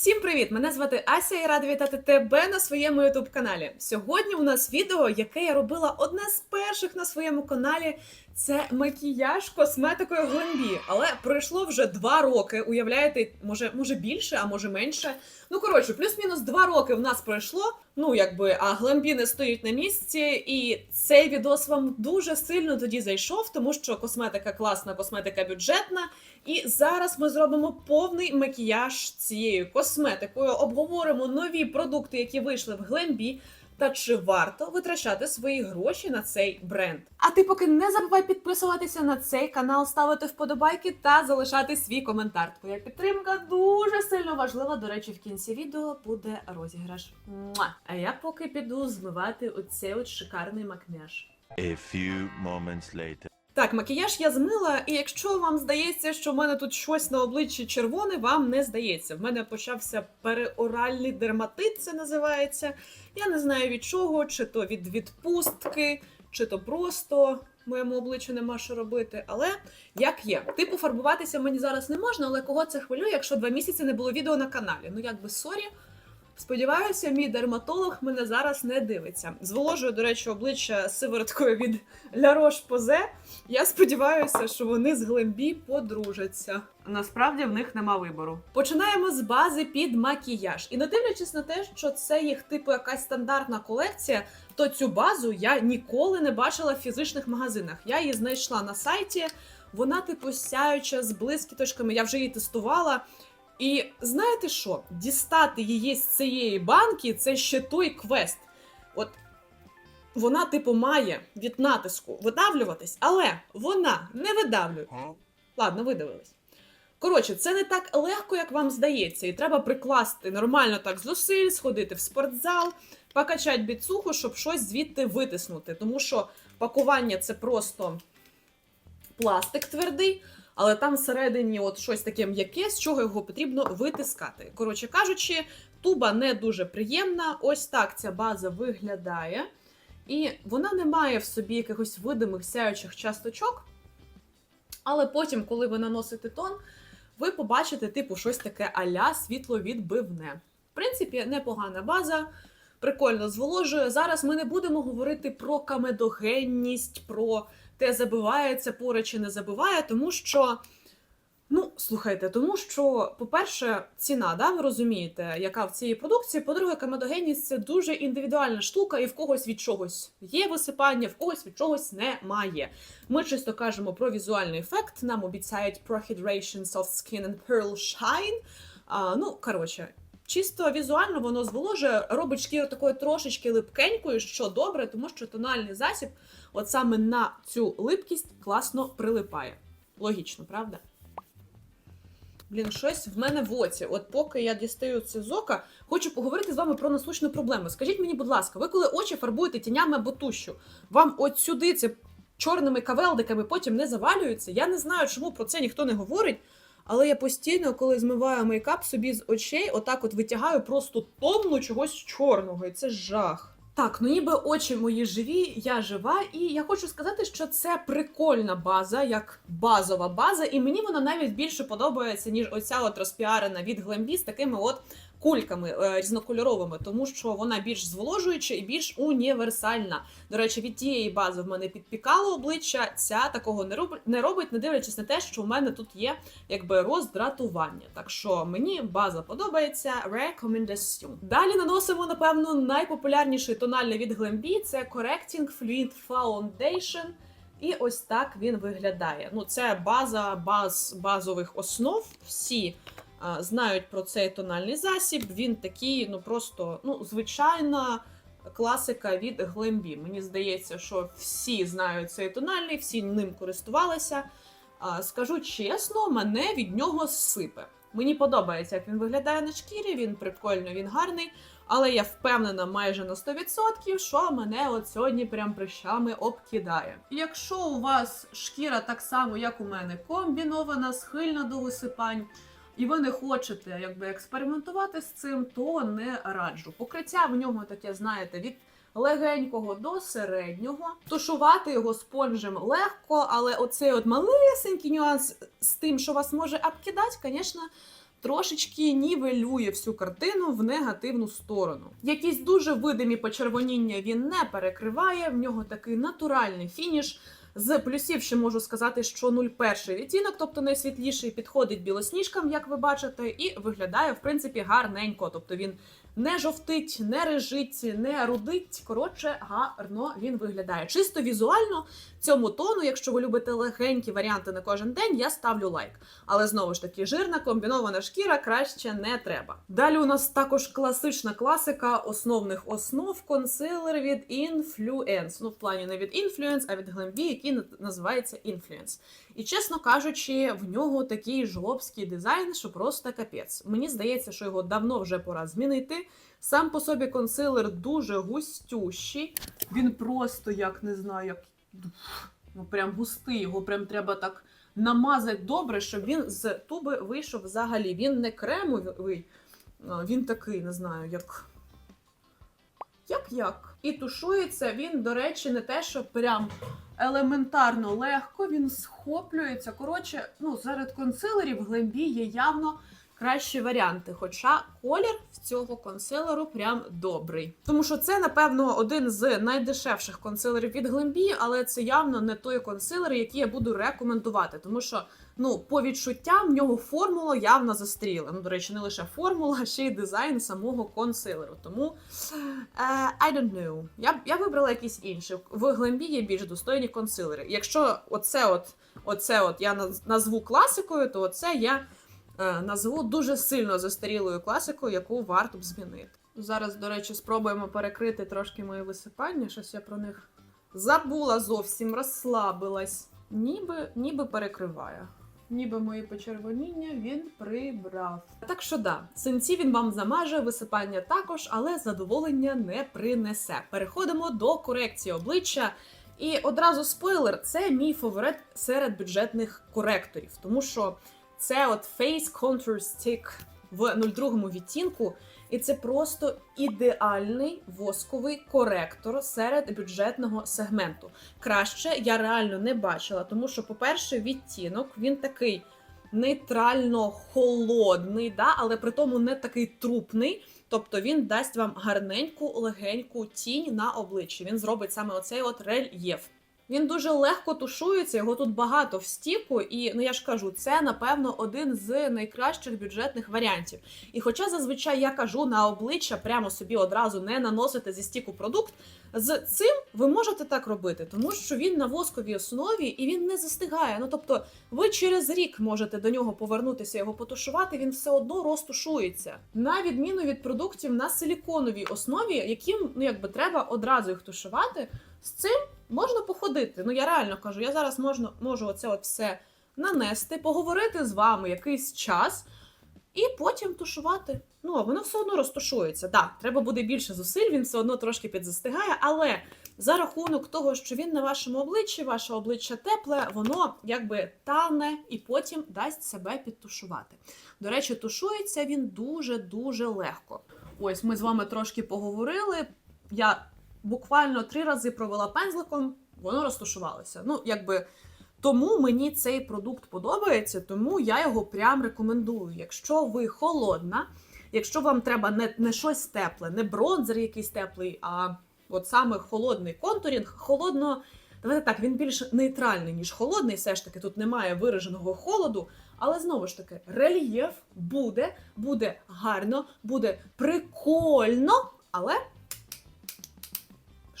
Всім привіт! Мене звати Ася і рада вітати тебе на своєму youtube каналі. Сьогодні у нас відео, яке я робила одне з перших на своєму каналі. Це макіяж косметикою Гленбі. Але пройшло вже два роки. Уявляєте, може, може більше, а може менше. Ну коротше, плюс-мінус два роки в нас пройшло. Ну якби, а Гленбі не стоїть на місці, і цей відос вам дуже сильно тоді зайшов, тому що косметика класна, косметика бюджетна. І зараз ми зробимо повний макіяж цією косметикою. Обговоримо нові продукти, які вийшли в Гленбі. Та чи варто витрачати свої гроші на цей бренд? А ти поки не забувай підписуватися на цей канал, ставити вподобайки та залишати свій коментар. Твоя підтримка дуже сильно важлива. До речі, в кінці відео буде розіграш. Муа! А я поки піду змивати оцей от шикарний макмяж. A few moments later. Так, макіяж я змила, і якщо вам здається, що в мене тут щось на обличчі червоне, вам не здається. В мене почався переоральний дерматит, це називається. Я не знаю від чого, чи то від відпустки, чи то просто моєму обличчю нема що робити. Але як є. Типу, фарбуватися мені зараз не можна, але кого це хвилює, якщо два місяці не було відео на каналі. Ну якби сорі. Сподіваюся, мій дерматолог мене зараз не дивиться. Зволожую, до речі, обличчя сивороткою від La Roche-Posay. Я сподіваюся, що вони з Глембі подружаться. Насправді в них нема вибору. Починаємо з бази під макіяж. І не дивлячись на те, що це їх типу якась стандартна колекція, то цю базу я ніколи не бачила в фізичних магазинах. Я її знайшла на сайті. Вона типу сяюча з блискіточками. Я вже її тестувала. І знаєте що? Дістати її з цієї банки це ще той квест. От вона, типу, має від натиску видавлюватись, але вона не видавлює. Ладно, видавилась. Коротше, це не так легко, як вам здається, і треба прикласти нормально так зусиль, сходити в спортзал, покачати біцуху, щоб щось звідти витиснути. Тому що пакування це просто пластик твердий, але там всередині от щось таке м'яке, з чого його потрібно витискати. Коротше кажучи, туба не дуже приємна. Ось так ця база виглядає. І вона не має в собі якихось видимих сяючих часточок. Але потім, коли ви наносите тон, ви побачите, типу, щось таке аля світловідбивне. В принципі, непогана база, прикольно зволожує. Зараз ми не будемо говорити про камедогенність, про те, забивається пора чи не забиває, тому що. Ну, слухайте, тому що, по-перше, ціна, да, ви розумієте, яка в цій продукції. По-друге, камедогенність це дуже індивідуальна штука, і в когось від чогось є висипання, в когось від чогось немає. Ми чисто кажемо про візуальний ефект. Нам обіцяють Pro Hydration Soft Skin and Pearl Shine. А, ну, коротше, чисто візуально воно зволожує, робить шкіру такою трошечки липкенькою, що добре, тому що тональний засіб, от саме на цю липкість, класно прилипає. Логічно, правда? Блін, щось в мене в оці. От поки я дістаю це з ока, хочу поговорити з вами про насущну проблему. Скажіть мені, будь ласка, ви коли очі фарбуєте тінями або тушю, вам от сюди це чорними кавелдиками потім не завалюється? Я не знаю, чому про це ніхто не говорить. Але я постійно, коли змиваю мейкап собі з очей, отак от витягаю просто тонну чогось чорного, і це жах. Так, ну ніби очі мої живі, я жива, і я хочу сказати, що це прикольна база, як базова база, і мені вона навіть більше подобається, ніж оця от розпіарена від Glambi з такими от кульками е, різнокольоровими, тому що вона більш зволожуюча і більш універсальна. До речі, від тієї бази в мене підпікало обличчя. Ця такого не робить, не робить, не дивлячись на те, що в мене тут є якби роздратування. Так що мені база подобається. Recommendation. Далі наносимо, напевно, найпопулярніший тональний від Glambi – це Correcting Fluid Foundation. І ось так він виглядає. Ну, це база баз базових основ. Всі знають про цей тональний засіб. Він такий, ну просто ну, звичайна класика від Glambi. Мені здається, що всі знають цей тональний, всі ним користувалися. Скажу чесно, мене від нього сипе. Мені подобається, як він виглядає на шкірі, він прикольно, він гарний. Але я впевнена майже на 100%, що мене от сьогодні прям прищами обкидає. Якщо у вас шкіра так само, як у мене, комбінована, схильна до висипань, і ви не хочете якби експериментувати з цим, то не раджу. Покриття в ньому таке, знаєте, від легенького до середнього. Тушувати його спонжем легко, але оцей от малесенький нюанс з тим, що вас може обкидати, звісно, трошечки нівелює всю картину в негативну сторону. Якісь дуже видимі почервоніння він не перекриває, в нього такий натуральний фініш. З плюсів ще можу сказати, що 0,1 відтінок, тобто найсвітліший, підходить білосніжкам, як ви бачите, і виглядає в принципі гарненько. Тобто він не жовтить, не режить, не рудить. Коротше, гарно він виглядає. Чисто візуально цьому тону, якщо ви любите легенькі варіанти на кожен день, я ставлю лайк. Але знову ж таки, жирна комбінована шкіра краще не треба. Далі у нас також класична класика основних основ консилер від Influence. Ну, в плані не від Influence, а від Glambi, який на- називається Influence. І чесно кажучи, в нього такий жлобський дизайн, що просто капець. Мені здається, що його давно вже пора змінити. Сам по собі консилер дуже густющий. Він просто як не знаю, як ну прям густий. Його прям треба так намазати добре, щоб він з туби вийшов взагалі. Він не кремовий, він такий, не знаю, як. Як як? І тушується він, до речі, не те, що прям елементарно легко, він схоплюється. Коротше, ну, серед консилерів глембі є явно кращі варіанти. Хоча колір в цього консилеру прям добрий. Тому що це, напевно, один з найдешевших консилерів від Глембі, але це явно не той консилер, який я буду рекомендувати. Тому що, ну, по відчуттям, в нього формула явно застріла. Ну, до речі, не лише формула, а ще й дизайн самого консилеру. Тому е, I don't know. Я, я вибрала якийсь інший. В Глембі є більш достойні консилери. Якщо оце от, оце от я назву класикою, то оце я е, назву дуже сильно застарілою класикою, яку варто б змінити. Зараз, до речі, спробуємо перекрити трошки мої висипання. Щось я про них забула зовсім, розслабилась. Ніби, ніби перекриває. Ніби мої почервоніння він прибрав. Так що да, синці він вам замаже, висипання також, але задоволення не принесе. Переходимо до корекції обличчя. І одразу спойлер, це мій фаворит серед бюджетних коректорів, тому що це от Face Contour Stick в 02 відтінку, і це просто ідеальний восковий коректор серед бюджетного сегменту. Краще я реально не бачила, тому що, по-перше, відтінок він такий нейтрально холодний, да, але при тому не такий трупний. Тобто він дасть вам гарненьку, легеньку тінь на обличчі. Він зробить саме оцей от рельєф. Він дуже легко тушується, його тут багато в стіку, і ну я ж кажу, це напевно один з найкращих бюджетних варіантів. І хоча зазвичай я кажу на обличчя прямо собі одразу не наносити зі стіку продукт, з цим ви можете так робити, тому що він на восковій основі і він не застигає. Ну тобто, ви через рік можете до нього повернутися, його потушувати, він все одно розтушується. На відміну від продуктів на силіконовій основі, яким ну якби треба одразу їх тушувати, з цим можна походити. Ну я реально кажу, я зараз можна, можу оце от все нанести, поговорити з вами якийсь час і потім тушувати. Ну, воно все одно розтушується. Так, да, треба буде більше зусиль, він все одно трошки підзастигає, але за рахунок того, що він на вашому обличчі, ваше обличчя тепле, воно якби тане і потім дасть себе підтушувати. До речі, тушується він дуже-дуже легко. Ось ми з вами трошки поговорили. Я буквально три рази провела пензликом, воно розташувалося. Ну, якби. Тому мені цей продукт подобається, тому я його прям рекомендую. Якщо ви холодна, якщо вам треба не, не щось тепле, не бронзер якийсь теплий, а от саме холодний контурінг, холодно. Давайте так, він більш нейтральний, ніж холодний. Все ж таки, тут немає вираженого холоду. Але знову ж таки, рельєф буде, буде гарно, буде прикольно, але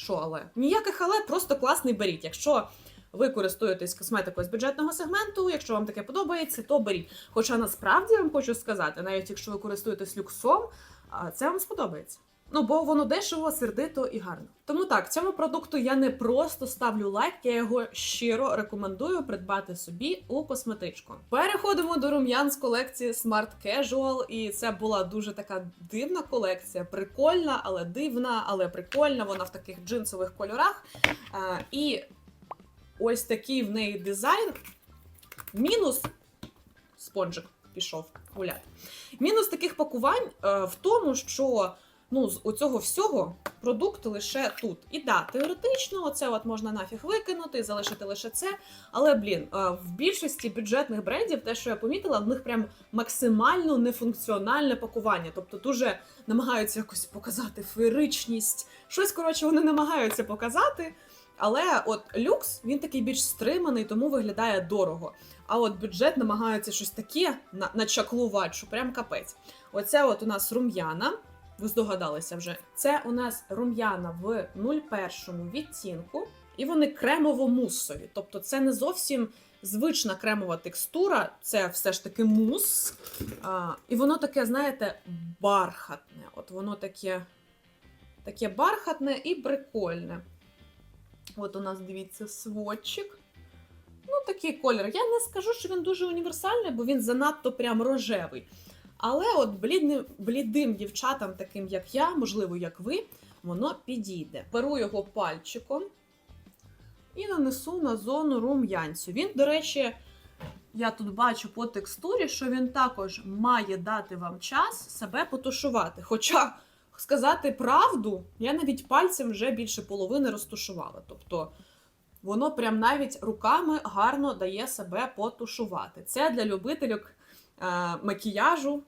що але? Ніяких але, просто класний беріть. Якщо ви користуєтесь косметикою з бюджетного сегменту, якщо вам таке подобається, то беріть. Хоча насправді вам хочу сказати, навіть якщо ви користуєтесь люксом, це вам сподобається. Ну, бо воно дешево, сердито і гарно. Тому так, цьому продукту я не просто ставлю лайк, я його щиро рекомендую придбати собі у косметичку. Переходимо до рум'ян з колекції Smart Casual, і це була дуже така дивна колекція, прикольна, але дивна, але прикольна. Вона в таких джинсових кольорах. А, і ось такий в неї дизайн. Мінус спонжик пішов гуляти. Мінус таких пакувань е, в тому, що Ну, з оцього всього продукт лише тут. І да, теоретично, оце от можна нафіг викинути залишити лише це. Але блін, е, в більшості бюджетних брендів, те, що я помітила, в них прям максимально нефункціональне пакування. Тобто дуже намагаються якось показати феєричність. Щось, коротше, вони намагаються показати. Але от люкс він такий більш стриманий, тому виглядає дорого. А от бюджет намагається щось таке на- начаклувати, що прям капець. Оця от у нас рум'яна. Ви здогадалися вже. Це у нас рум'яна в 01 відтінку, і вони кремово-мусові. Тобто це не зовсім звична кремова текстура, це все ж таки мус. А, і воно таке, знаєте, бархатне. От воно таке, таке бархатне і прикольне. От у нас дивіться сводчик. Ну, такий колір. Я не скажу, що він дуже універсальний, бо він занадто прям рожевий. Але от блідним, блідим дівчатам, таким як я, можливо, як ви, воно підійде. Беру його пальчиком і нанесу на зону рум'янцю. Він, до речі, я тут бачу по текстурі, що він також має дати вам час себе потушувати. Хоча, сказати правду, я навіть пальцем вже більше половини розтушувала. Тобто воно прям навіть руками гарно дає себе потушувати. Це для любителів е, макіяжу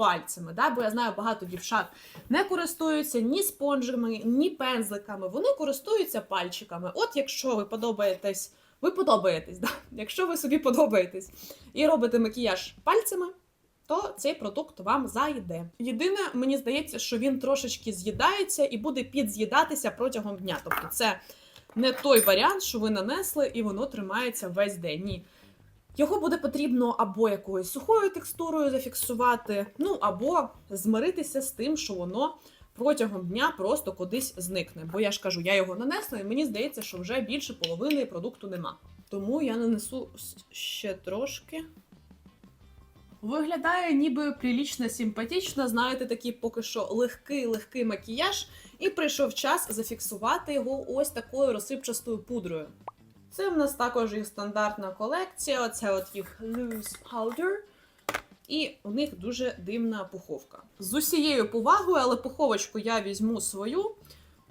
пальцями. Да? Бо я знаю, багато дівчат не користуються ні спонжами, ні пензликами. Вони користуються пальчиками. От якщо ви подобаєтесь, ви подобаєтесь, да? якщо ви собі подобаєтесь і робите макіяж пальцями. То цей продукт вам зайде. Єдине, мені здається, що він трошечки з'їдається і буде підз'їдатися протягом дня. Тобто, це не той варіант, що ви нанесли, і воно тримається весь день. Ні. Його буде потрібно або якоюсь сухою текстурою зафіксувати, ну або змиритися з тим, що воно протягом дня просто кудись зникне. Бо я ж кажу, я його нанесла, і мені здається, що вже більше половини продукту нема. Тому я нанесу ще трошки. Виглядає ніби прилічно симпатично, знаєте, такий поки що легкий легкий макіяж, і прийшов час зафіксувати його ось такою розсипчастою пудрою. Це в нас також їх стандартна колекція. Оце от їх Loose Powder. І у них дуже дивна пуховка. З усією повагою, але пуховочку я візьму свою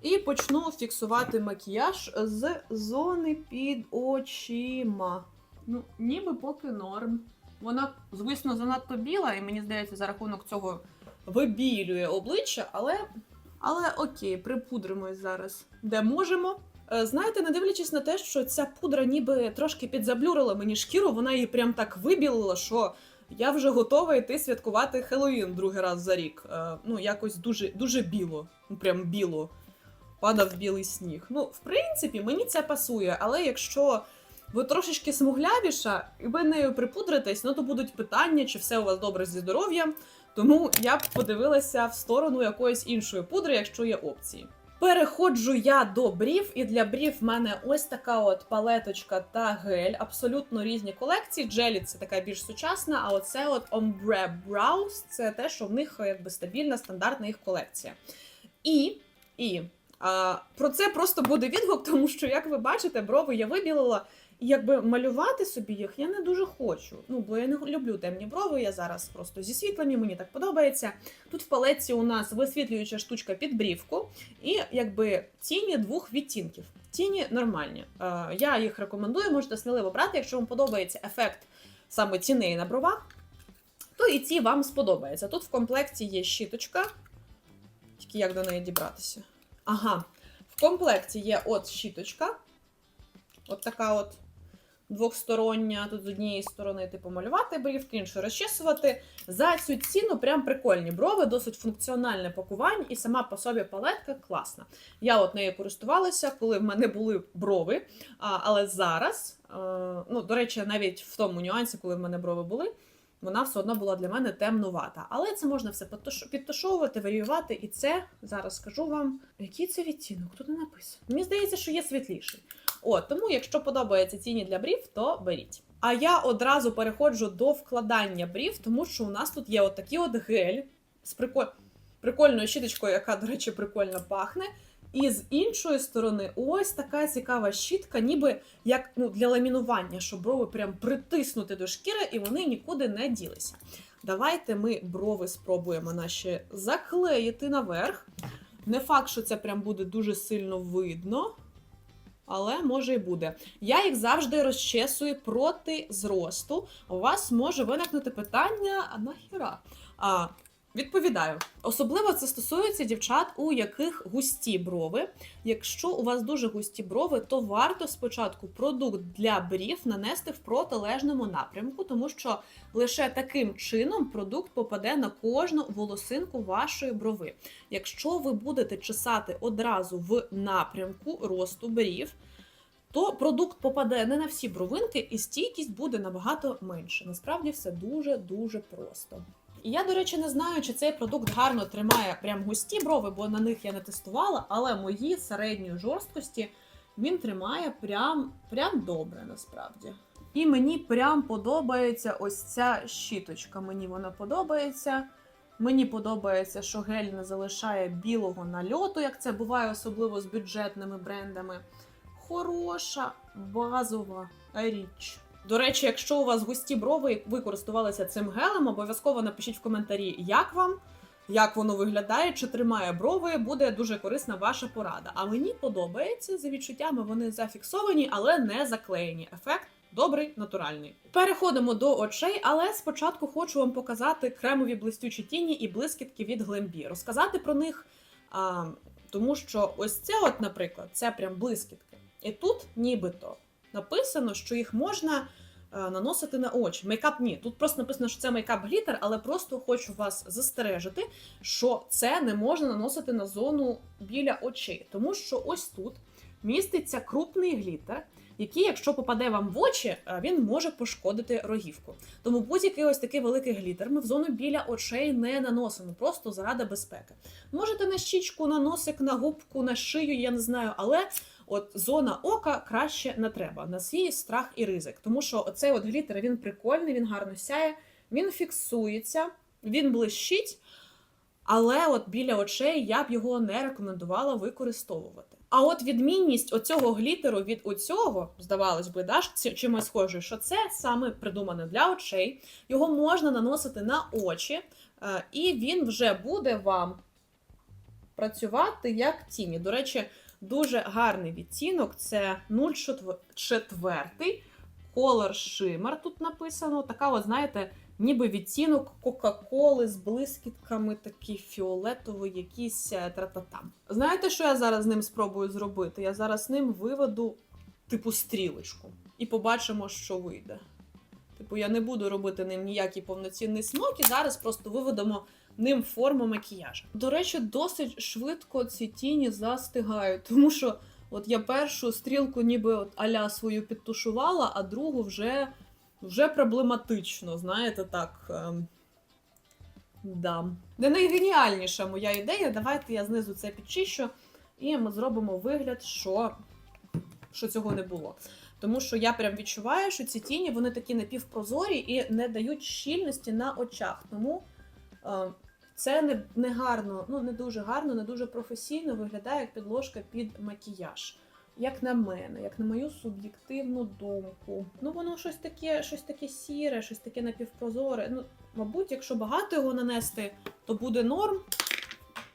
і почну фіксувати макіяж з зони під очима. Ну, ніби поки норм. Вона, звісно, занадто біла, і мені здається, за рахунок цього вибілює обличчя, але, але окей, припудримось зараз, де можемо. Е, Знаєте, не дивлячись на те, що ця пудра ніби трошки підзаблюрила мені шкіру, вона її прям так вибілила, що я вже готова йти святкувати Хеллоуін другий раз за рік. Е, Ну, якось дуже, дуже біло, ну прям біло. Падав білий сніг. Ну, в принципі, мені це пасує, але якщо ви трошечки смуглявіша, і ви нею припудритесь, ну то будуть питання, чи все у вас добре зі здоров'ям. Тому я б подивилася в сторону якоїсь іншої пудри, якщо є опції. Переходжу я до брів, і для брів в мене ось така от палеточка та гель, абсолютно різні колекції. Джелі це така більш сучасна, а оце от Ombre Brows це те, що в них якби стабільна, стандартна їх колекція. І, і а, про це просто буде відгук, тому що, як ви бачите, брови я вибілила. Якби малювати собі їх я не дуже хочу. Ну, бо я не люблю темні брови, я зараз просто зі світлені, мені так подобається. Тут в палеці у нас висвітлююча штучка під брівку, і якби тіні двох відтінків. Тіні нормальні. Е, я їх рекомендую, можете сміливо брати, якщо вам подобається ефект саме тіней на бровах, то і ці вам сподобається. Тут в комплекті є щіточка. Тільки як до неї дібратися? Ага, в комплекті є от щіточка. От така от двохстороння. Тут з однієї сторони типу малювати брівки, іншою розчесувати. За цю ціну прям прикольні брови, досить функціональне пакування, і сама по собі палетка класна. Я от нею користувалася, коли в мене були брови. Але зараз, е, ну, до речі, навіть в тому нюансі, коли в мене брови були. Вона все одно була для мене темнувата. Але це можна все підтушовувати, варіювати. І це зараз скажу вам, який це відтінок, тут не написано. Мені здається, що є світліший. От, тому, якщо подобаються ціні для брів, то беріть. А я одразу переходжу до вкладання брів, тому що у нас тут є отакий от гель з приколь... прикольною щіточкою, яка, до речі, прикольно пахне. І з іншої сторони, ось така цікава щітка, ніби як ну, для ламінування, щоб брови прям притиснути до шкіри, і вони нікуди не ділися. Давайте ми брови спробуємо наші заклеїти наверх. Не факт, що це прям буде дуже сильно видно, але може і буде. Я їх завжди розчесую проти зросту. У вас може виникнути питання: нахіра? А, відповідаю. Особливо це стосується дівчат, у яких густі брови. Якщо у вас дуже густі брови, то варто спочатку продукт для брів нанести в протилежному напрямку, тому що лише таким чином продукт попаде на кожну волосинку вашої брови. Якщо ви будете чесати одразу в напрямку росту брів, то продукт попаде не на всі бровинки, і стійкість буде набагато менше. Насправді все дуже дуже просто. І я, до речі, не знаю, чи цей продукт гарно тримає прям густі брови, бо на них я не тестувала, але мої середньої жорсткості він тримає прям, прям добре насправді. І мені прям подобається ось ця щіточка. Мені вона подобається. Мені подобається, що гель не залишає білого нальоту, як це буває особливо з бюджетними брендами. Хороша базова річ. До речі, якщо у вас густі брови і ви користувалися цим гелем, обов'язково напишіть в коментарі, як вам, як воно виглядає, чи тримає брови, буде дуже корисна ваша порада. А мені подобається за відчуттями, вони зафіксовані, але не заклеєні. Ефект добрий, натуральний. Переходимо до очей, але спочатку хочу вам показати кремові блистючі тіні і блискітки від Glambi. Розказати про них, а, тому що ось це, от, наприклад, це прям блискітки. І тут нібито написано, що їх можна наносити на очі. Мейкап ні. Тут просто написано, що це мейкап глітер, але просто хочу вас застережити, що це не можна наносити на зону біля очей, тому що ось тут міститься крупний глітер. Який, якщо попаде вам в очі, е, він може пошкодити рогівку. Тому будь-який ось такий великий глітер ми в зону біля очей не наносимо, просто заради безпеки. Можете на щічку, на носик, на губку, на шию, я не знаю, але от зона ока краще не треба на свій страх і ризик. Тому що оцей от глітер він прикольний, він гарно сяє, він фіксується, він блищить. Але от біля очей я б його не рекомендувала використовувати. А от відмінність оцього глітеру від оцього, здавалось би, да, чи- чимось схоже, що це саме придумане для очей. Його можна наносити на очі, е, і він вже буде вам працювати як тіні. До речі, дуже гарний відтінок це 0,4 Color Shimmer тут написано. Така, от, знаєте, ніби відтінок Кока-Коли з блискітками, такий фіолетовий, якийсь е, трататам. Знаєте, що я зараз з ним спробую зробити? Я зараз ним виведу типу стрілочку і побачимо, що вийде. Типу, я не буду робити ним ніякий повноцінний смок, і зараз просто виведемо ним форму макіяжу. До речі, досить швидко ці тіні застигають, тому що от я першу стрілку ніби от аля свою підтушувала, а другу вже, вже проблематично, знаєте, так. Ем... Да. Не найгеніальніша моя ідея. Давайте я знизу це підчищу, і ми зробимо вигляд, що, що цього не було. Тому що я прям відчуваю, що ці тіні вони такі напівпрозорі і не дають щільності на очах. Тому е, це не, не гарно, ну не дуже гарно, не дуже професійно виглядає як підложка під макіяж. Як на мене, як на мою суб'єктивну думку. Ну воно щось таке, щось таке сіре, щось таке напівпрозоре. Ну, мабуть, якщо багато його нанести, то буде норм.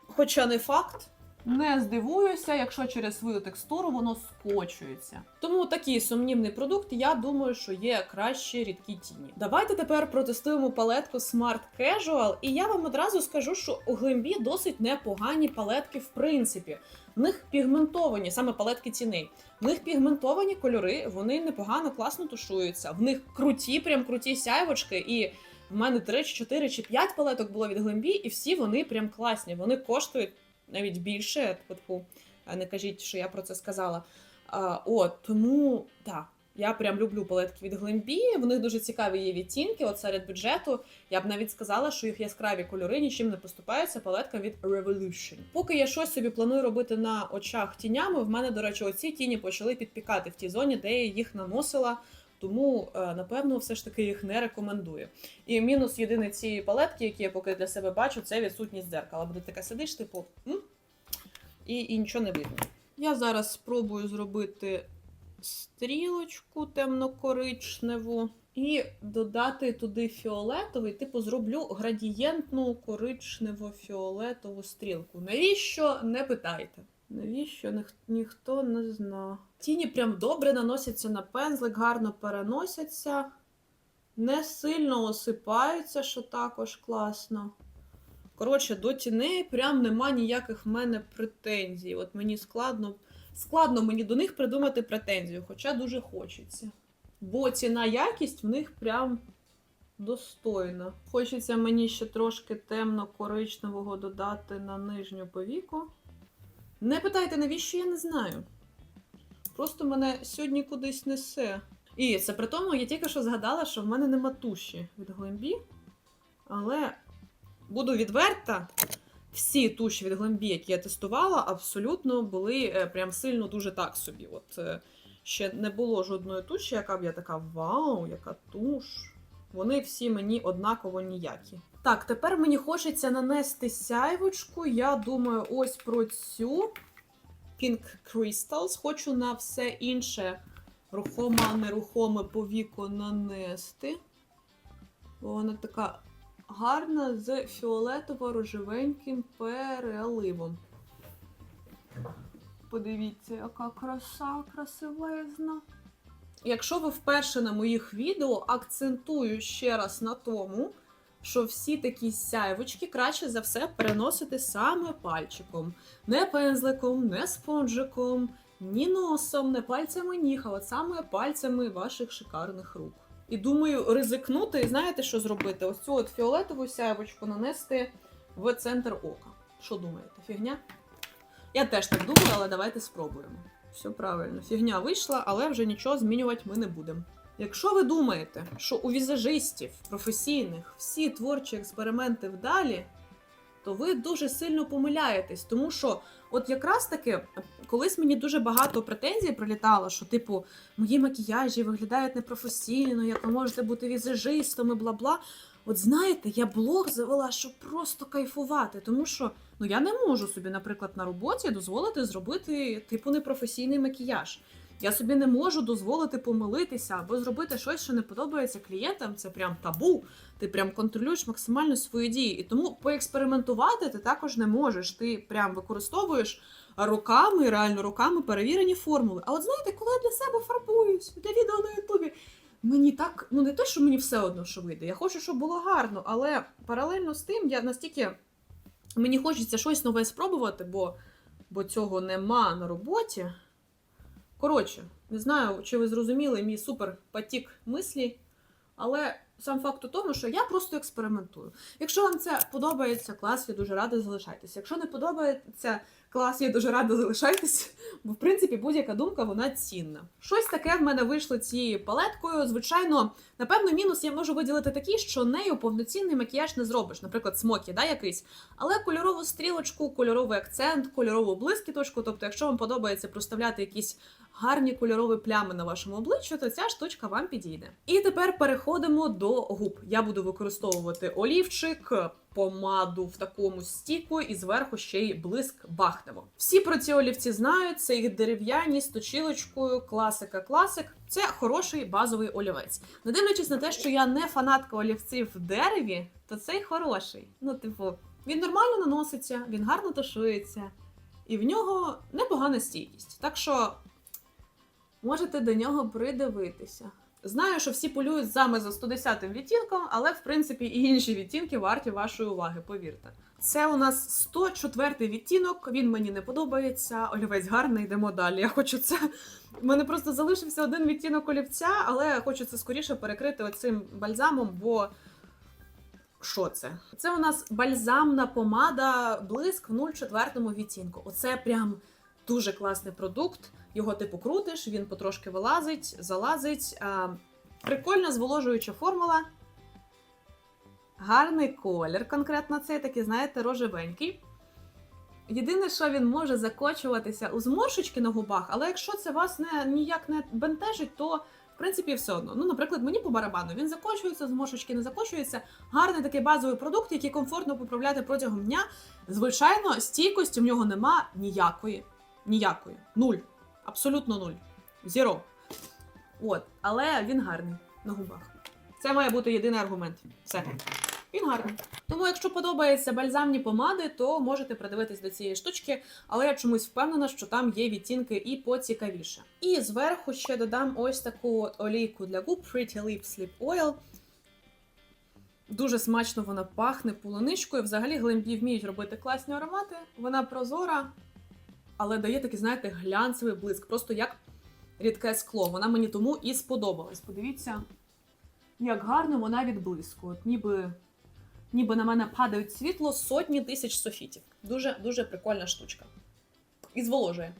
Хоча не факт. Не здивуюся, якщо через свою текстуру воно скочується. Тому такий сумнівний продукт, я думаю, що є кращі рідкі тіні. Давайте тепер протестуємо палетку Smart Casual, і я вам одразу скажу, що у Глембі досить непогані палетки, в принципі. В них пігментовані, саме палетки тіней. В них пігментовані кольори, вони непогано класно тушуються. В них круті, прям круті сяйвочки. І в мене 3, чи 4 чи 5 палеток було від Глембі, і всі вони прям класні. Вони коштують навіть більше. Типу, не кажіть, що я про це сказала. А, от, тому так. Я прям люблю палетки від Глембі. В них дуже цікаві є відтінки. От серед бюджету я б навіть сказала, що їх яскраві кольори нічим не поступаються. Палетка від Revolution. Поки я щось собі планую робити на очах тінями. В мене, до речі, оці тіні почали підпікати в тій зоні, де я їх наносила. Тому, е, напевно, все ж таки їх не рекомендую. І мінус єдиний цієї палетки, які я поки для себе бачу, це відсутність дзеркала. Буде таке сидиш, типу, м? І, і нічого не видно. Я зараз спробую зробити стрілочку темно-коричневу. І додати туди фіолетовий, типу, зроблю градієнтну коричнево-фіолетову стрілку. Навіщо? Не питайте. Навіщо Ніх- ніхто не зна. Тіні прям добре наносяться на пензлик, гарно переносяться, не сильно осипаються, що також класно. Коротше, до тіней прям нема ніяких в мене претензій. От мені складно, складно мені до них придумати претензію, хоча дуже хочеться. Бо ціна якість в них прям достойна. Хочеться мені ще трошки темно-коричневого додати на нижню повіку. Не питайте, навіщо я не знаю. Просто мене сьогодні кудись несе. І це при тому, я тільки що згадала, що в мене нема туші від Глембі. Але буду відверта, всі туші від Глембі, які я тестувала, абсолютно були е, прям сильно дуже так собі. От е, ще не було жодної туші, яка б я така вау, яка туш. Вони всі мені однаково ніякі. Так, тепер мені хочеться нанести сяйвочку. Я думаю, ось про цю Pink Crystals. Хочу на все інше рухоме, нерухоме повіко нанести. Вона така гарна з фіолетово-рожевеньким переливом. Подивіться, яка краса, красивезна. Якщо ви вперше на моїх відео, акцентую ще раз на тому, що всі такі сяйвочки краще за все переносити саме пальчиком. Не пензликом, не спонжиком, ні носом, не пальцями ніг, а от саме пальцями ваших шикарних рук. І думаю, ризикнути, і знаєте, що зробити? Ось цю от фіолетову сяйвочку нанести в центр ока. Що думаєте, фігня? Я теж так думаю, але давайте спробуємо. Все правильно, фігня вийшла, але вже нічого змінювати ми не будемо. Якщо ви думаєте, що у візажистів професійних всі творчі експерименти вдалі, то ви дуже сильно помиляєтесь, тому що, от якраз таки, колись мені дуже багато претензій прилітало, що, типу, мої макіяжі виглядають непрофесійно, як ви можете бути візажистом і бла-бла. От знаєте, я блог завела, щоб просто кайфувати, тому що ну я не можу собі, наприклад, на роботі дозволити зробити типу непрофесійний макіяж. Я собі не можу дозволити помилитися або зробити щось, що не подобається клієнтам. Це прям табу. Ти прям контролюєш максимально свої дії. І тому поекспериментувати ти також не можеш. Ти прям використовуєш руками, реально руками перевірені формули. А от знаєте, коли я для себе фарбуюсь для відео на Ютубі, мені так, ну не те, що мені все одно, що вийде. Я хочу, щоб було гарно, але паралельно з тим я настільки мені хочеться щось нове спробувати, бо, бо цього нема на роботі. Коротше, не знаю, чи ви зрозуміли мій супер потік мислі, але сам факт у тому, що я просто експериментую. Якщо вам це подобається, клас, я дуже рада залишайтеся. Якщо не подобається клас, я дуже рада залишайтесь, бо в принципі будь-яка думка вона цінна. Щось таке в мене вийшло цією палеткою. Звичайно, напевно, мінус я можу виділити такий, що нею повноцінний макіяж не зробиш, наприклад, смокі, да, якийсь. Але кольорову стрілочку, кольоровий акцент, кольорову блискіточку. Тобто, якщо вам подобається проставляти якісь гарні кольорові плями на вашому обличчю, то ця штучка вам підійде. І тепер переходимо до губ. Я буду використовувати олівчик, помаду в такому стіку, і зверху ще й блиск бахнемо. Всі про ці олівці знають, це їх дерев'яні з точілочкою, класика класик. Це хороший базовий олівець. Не дивлячись на те, що я не фанатка олівців в дереві, то цей хороший. Ну, типу, він нормально наноситься, він гарно тушується, і в нього непогана стійкість. Так що можете до нього придивитися. Знаю, що всі полюють саме за 110 відтінком, але в принципі і інші відтінки варті вашої уваги, повірте. Це у нас 104-й відтінок. Він мені не подобається. Олівець гарний, йдемо далі. Я хочу це. У мене просто залишився один відтінок олівця, але я хочу це скоріше перекрити оцим бальзамом, бо що це? Це у нас бальзамна помада блиск в 04 відтінку. Оце прям дуже класний продукт. Його типу крутиш, він потрошки вилазить, залазить. Прикольна зволожуюча формула. Гарний колір, конкретно цей такий, знаєте, рожевенький. Єдине, що він може закочуватися у зморшечки на губах, але якщо це вас не, ніяк не бентежить, то в принципі все одно. Ну, наприклад, мені по барабану він закочується, зморшечки не закочуються. Гарний такий базовий продукт, який комфортно поправляти протягом дня. Звичайно, стійкості в нього нема ніякої. Ніякої. Нуль. Абсолютно нуль. Зіро. От, але він гарний на губах. Це має бути єдиний аргумент. Все. Він гарний. Тому, якщо подобаються бальзамні помади, то можете придивитись до цієї штучки, але я чомусь впевнена, що там є відтінки і поцікавіше. І зверху ще додам ось таку от олійку для губ Pretty Lips Sleep Oil. Дуже смачно вона пахне полуничкою. Взагалі глембі вміють робити класні аромати. Вона прозора, але дає такий, знаєте, глянцевий блиск, просто як рідке скло. Вона мені тому і сподобалась. Подивіться, як гарно вона відблиску. От ніби, ніби на мене падають світло сотні тисяч софітів. Дуже дуже прикольна штучка. І зволожує.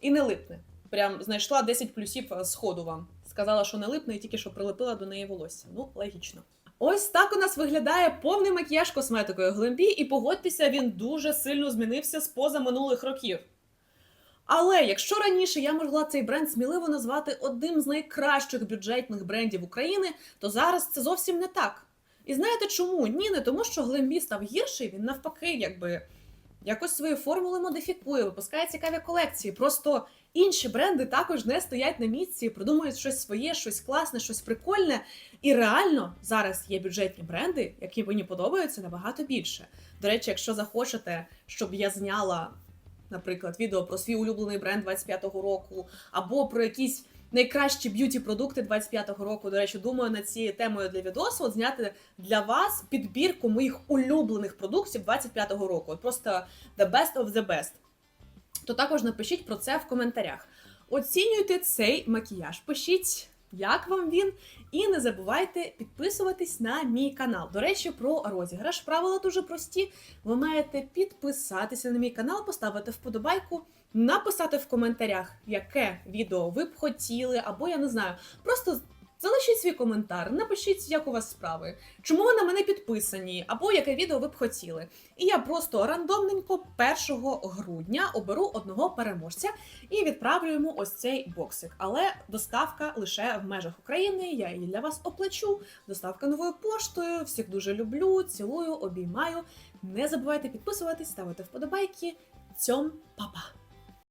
І не липне. Прям знайшла 10 плюсів е, сходу вам. Сказала, що не липне, і тільки що прилепила до неї волосся. Ну, логічно. Ось так у нас виглядає повний макіяж косметикою Глембі, і погодьтеся, він дуже сильно змінився з поза минулих років. Але якщо раніше я могла цей бренд сміливо назвати одним з найкращих бюджетних брендів України, то зараз це зовсім не так. І знаєте чому? Ні, не тому, що Глембі став гірший, він навпаки, якби якось свої формули модифікує, випускає цікаві колекції. Просто інші бренди також не стоять на місці, придумують щось своє, щось класне, щось прикольне. І реально зараз є бюджетні бренди, які мені подобаються набагато більше. До речі, якщо захочете, щоб я зняла, наприклад, відео про свій улюблений бренд 25-го року, або про якісь найкращі б'юті продукти 25-го року. До речі, думаю над цією темою для відосу от зняти для вас підбірку моїх улюблених продуктів 25-го року. От просто the best of the best. То також напишіть про це в коментарях. Оцінюйте цей макіяж, пишіть, як вам він, і не забувайте підписуватись на мій канал. До речі, про розіграш. Правила дуже прості. Ви маєте підписатися на мій канал, поставити вподобайку, написати в коментарях, яке відео ви б хотіли, або я не знаю, просто. Залишіть свій коментар, напишіть, як у вас справи, чому ви на мене підписані, або яке відео ви б хотіли. І я просто рандомненько 1 грудня оберу одного переможця і відправлю йому ось цей боксик. Але доставка лише в межах України. Я її для вас оплачу. Доставка новою поштою. Всіх дуже люблю, цілую, обіймаю. Не забувайте підписуватись, ставити вподобайки. Цьом, па-па!